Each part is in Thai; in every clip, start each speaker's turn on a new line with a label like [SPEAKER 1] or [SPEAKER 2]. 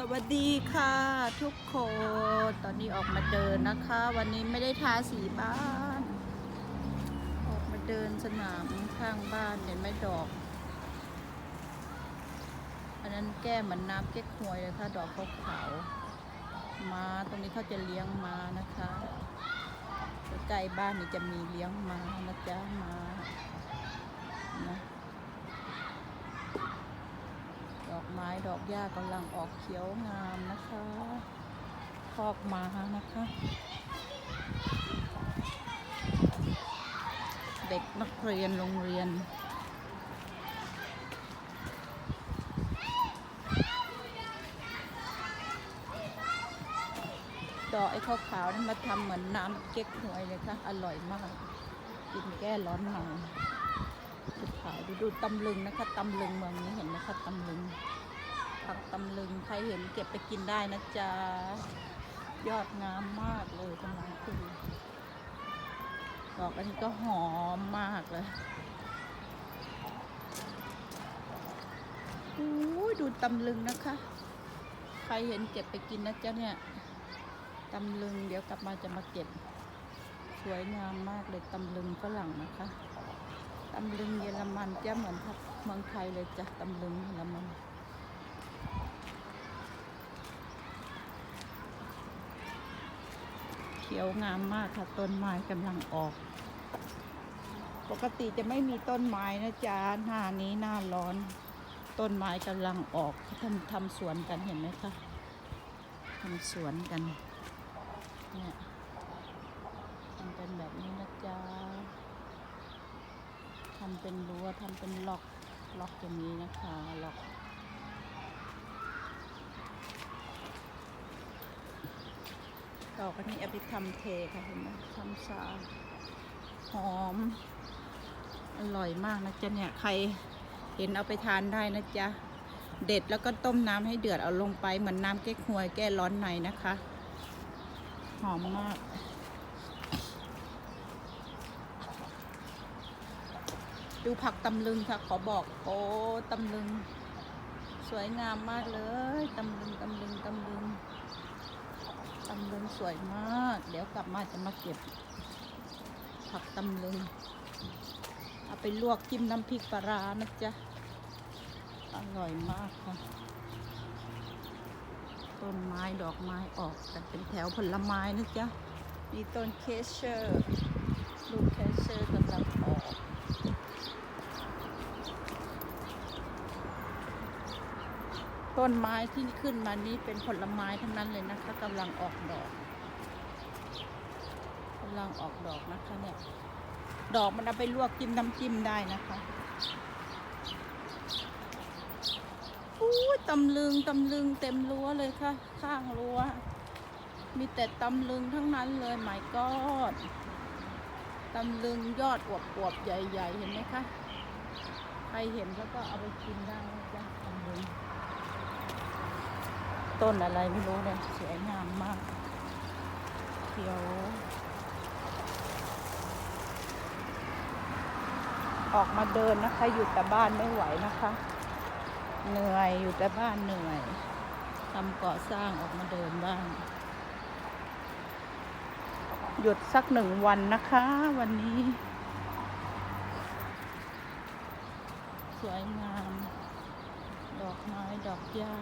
[SPEAKER 1] สวัสดีค่ะทุกคน ตอนนี้ออกมาเดินนะคะ วันนี้ไม่ได้ทาสีบ้าน ออกมาเดินสนามข้างบ้านเห็นไหมดอก อันนั้นแก้เหมือนน้ำเก๊กฮวยเลยค่ะ ดอกขาวๆม้าตรงนี้เขาจะเลี้ยงม้านะคะใกล้บ้านนี่จะมีเลี้ยงม้านะจ๊ะม้านะ ดอกไม้ ดอกหญ้ากำลังออกเขียวงามนะคะคอกม้านะคะ เด็กนักเรียนโรงเรียนดอกไอ้ขาวๆนี่มาทำเหมือนน้ำเก๊กฮวยเลยค่ะ อร่อยมาก กินแก้ร้อนในดูขาวดูดูตำลึงนะคะตำลึงเมืองนี้เห็นไหมคะตำลึง ผักตำลึงใครเห็นเก็บไปกินได้นะจ๊ะ ยอดงามมากเลยกำลังขึ้นดอกอันนี้ก็หอมมากเลยอู้ดูตำลึงนะคะ ใครเห็นเก็บไปกินนะจ๊ะเนี่ยตำลึงเดี๋ยวกลับมาจะมาเก็บ สวยงามมากเลยตำลึงฝรั่งนะคะตำลึงเยอรมันจะเหมือนเมืองไทยเลยจ้ะตำลึงเยอรมัน ขียวงามมากค่ะ ต้นไม้กำลังออก ปกติจะไม่มีต้นไม้นะจ๊ะหน้านี้หน้าร้อน ต้นไม้กำลังออกทำทำสวนกันเห็นไหมคะทำสวนกันเนี่ยทำเป็นแบบนี้นะจ๊ะทำเป็นรั้วทำเป็นล็อกล็อกอย่างนี้นะคะล็อก ดอกอันนี้เอาไปทำเทค่ะเห็นไหมทำชาหอม อร่อยมากนะจ๊ะเนี่ยใครเห็นเอาไปทานได้นะจ๊ะเด็ดแล้วก็ต้มน้ำให้เดือดเอาลงไปเหมือนน้ำเก๊กฮวยแก้ร้อนในนะคะ หอมมากดูผักตำลึงค่ะ ขอบอก โอ้ตำลึง สวยงามมากเลย ตำลึงตำลึงตำลึง ตำลึงสวยมาก เดี๋ยวกลับมาจะมาเก็บ ผักตำลึงเอาไปลวกจิ้มน้ำพริกปลาร้านะจ๊ะ อร่อยมากค่ะ ต้นไม้ดอกไม้ออกกันเป็นแถวผลไม้นะจ๊ะ มีต้นเคเชอร์ ลูกเคเชอร์กำลังออก ต้นไม้ที่ขึ้นมานี้เป็นผลไม้ทั้งนั้นเลยนะคะกำลังออกดอกกำลังออกดอกนะคะเนี่ยดอกมันเอาไปลวกจิ้มน้ำจิ้มได้นะคะอู้ยตำลึงตำลึงเต็มรั้วเลยค่ะ ข้างรั้ว มีแต่ตำลึงทั้งนั้นเลยหมายกอดตำลึงยอดอวบๆใหญ่ ๆ เห็นไหมคะ ใครเห็นแล้วก็เอาไปกินได้นะจ๊ะตำลึง ต้นอะไรไม่รู้เลยสวยงามมากเขียวออกมาเดินนะคะ อยู่แต่บ้านไม่ไหวนะคะ เหนื่อยอยู่แต่บ้านเหนื่อยทำก่อสร้างออกมาเดินบ้าง หยุดสักหนึ่งวันนะคะ วันนี้ สวยงาม ดอกไม้ดอกหญ้า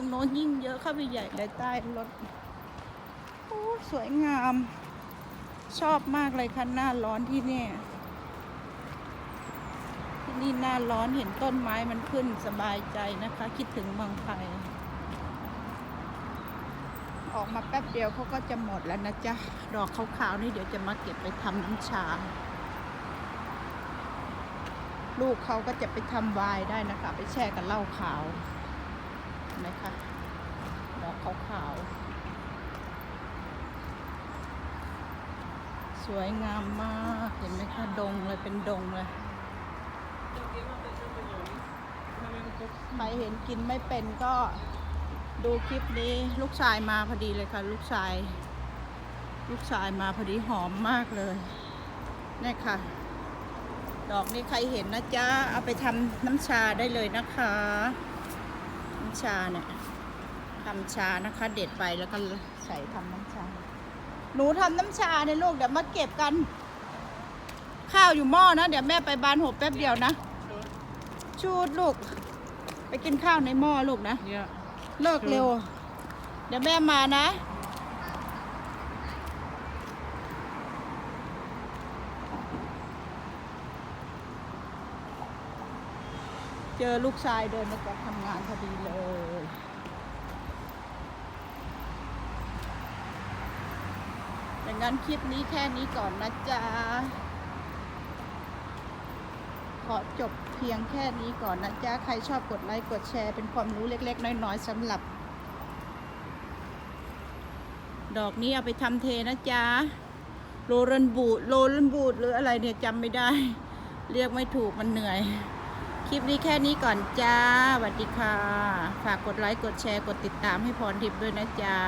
[SPEAKER 1] รงโน้นยิ่งเยอะเข้าไปใหญ่เลยใต้รถโอ้สวยงาม ชอบมากเลยค่ะหน้าร้อนที่เนี่ยที่นี่หน้าร้อนเห็นต้นไม้มันขึ้นสบายใจนะคะ คิดถึงเมืองไทยออกมาแป๊บเดียวเขาก็จะหมดแล้วนะจ๊ะ ดอกขาวๆนี่เดี๋ยวจะมาเก็บไปทำน้ำชา ลูกเขาก็จะไปทำวายได้นะคะ ไปแช่กับเหล้าขาว ไหมคะดอกขาวๆสวยงามมากเห็นไหมคะดงเลยเป็นดงเลยใครเห็นกินไม่เป็นก็ดูคลิปนี้ลูกชายมาพอดีเลยค่ะ ลูกชาย ลูกชายมาพอดีหอมมากเลยนี่ค่ะ ดอกนี้ใครเห็นนะจ๊ะ เอาไปทำน้ำชาได้เลยนะคะำชาเนี่ยทำชานะคะ เด็ดไปแล้วก็ใส่ทำน้ำชา หนูทำน้ำชาเนี่ยลูกเดี๋ยวมาเก็บกัน ข้าวอยู่หม้อนะ เดี๋ยวแม่ไปบานหบแป๊บเดียวนะ ชูดลูก ไปกินข้าวในหม้อลูกนะ
[SPEAKER 2] Yeah.
[SPEAKER 1] เลิกเร็ว เดี๋ยวแม่มานะ เจอลูกชายเดินมาจากทำงานพอดีเลย ดังนั้นคลิปนี้แค่นี้ก่อนนะจ๊ะ ขอจบเพียงแค่นี้ก่อนนะจ๊ะ ใครชอบกดไลค์กดแชร์เป็นความรู้เล็ก ๆ น้อย ๆสำหรับ ดอกนี้เอาไปทำเทนะจ๊ะ โรลันบูด โรลันบูดหรืออะไรเนี่ยจำไม่ได้ เรียกไม่ถูกมันเหนื่อย คลิปนี้แค่นี้ก่อนจ้าสวัสดีค่ะ ฝากกดไลค์ กดแชร์ กดติดตามให้พรทิพย์ด้วยนะจ๊ะ